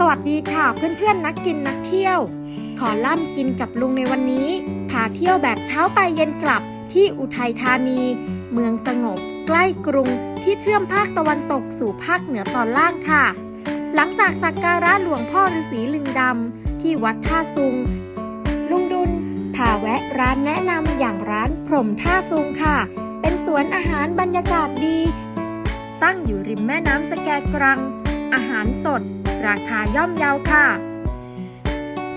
สวัสดีค่ะเพื่อนๆนักกินนักเที่ยว ขอล่ำกินกับลุงในวันนี้พาเที่ยวแบบเช้าไปเย็นกลับที่อุทัยธานี เมืองสงบ ใกล้กรุงที่เชื่อมภาคตะวันตกสู่ภาคเหนือตอนล่างค่ะ หลังจากสักการะหลวงพ่อฤาษีลึงดำที่วัดท่าซุง ลุงดุลพาแวะร้านแนะนำอย่างร้านพรหมท่าซุงค่ะ เป็นสวนอาหารบรรยากาศดี ตั้งอยู่ริมแม่น้ำสแกกรัง อาหารสด ราคาย่อมเยาค่ะ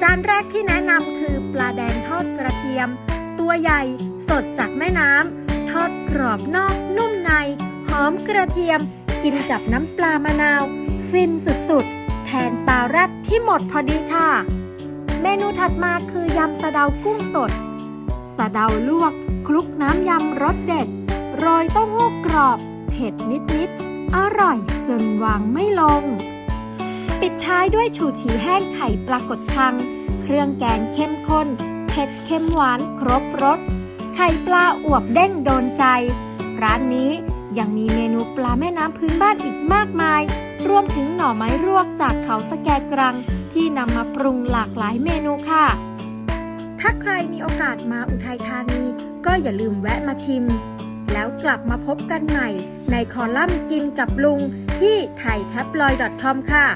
จานแรกที่แนะนำคือปลาแดงทอดกระเทียม ตัวใหญ่สดจากแม่น้ำทอดกรอบนอกนุ่มใน หอมกระเทียม กินกับน้ำปลามะนาว ฟินสุดๆ แทนปลาแรดที่หมดพอดีค่ะ เมนูถัดมาคือยำสะเดากุ้งสดสะเดาลวกคลุกน้ำยำรสเด็ด โรยเต้าหู้กรอบ เผ็ดนิดๆ อร่อยจนวางไม่ลง ปิดท้ายด้วยชูชีแห้งไข่ปลากดคัง เครื่องแกงเข้มข้น เผ็ดเค็มหวานครบรส ไข่ปลาอวบเด้งโดนใจ ร้านนี้ยังมีเมนูปลาแม่น้ำพื้นบ้านอีกมากมาย รวมถึงหน่อไม้รวกจากเขาสแกกรัง ที่นำมาปรุงหลากหลายเมนูค่ะ ถ้าใครมีโอกาสมาอุทัยธานี ก็อย่าลืมแวะมาชิม แล้วกลับมาพบกันใหม่ ในคอลัมน์กินกับลุงที่ไทยแท็บลอย .com ค่ะ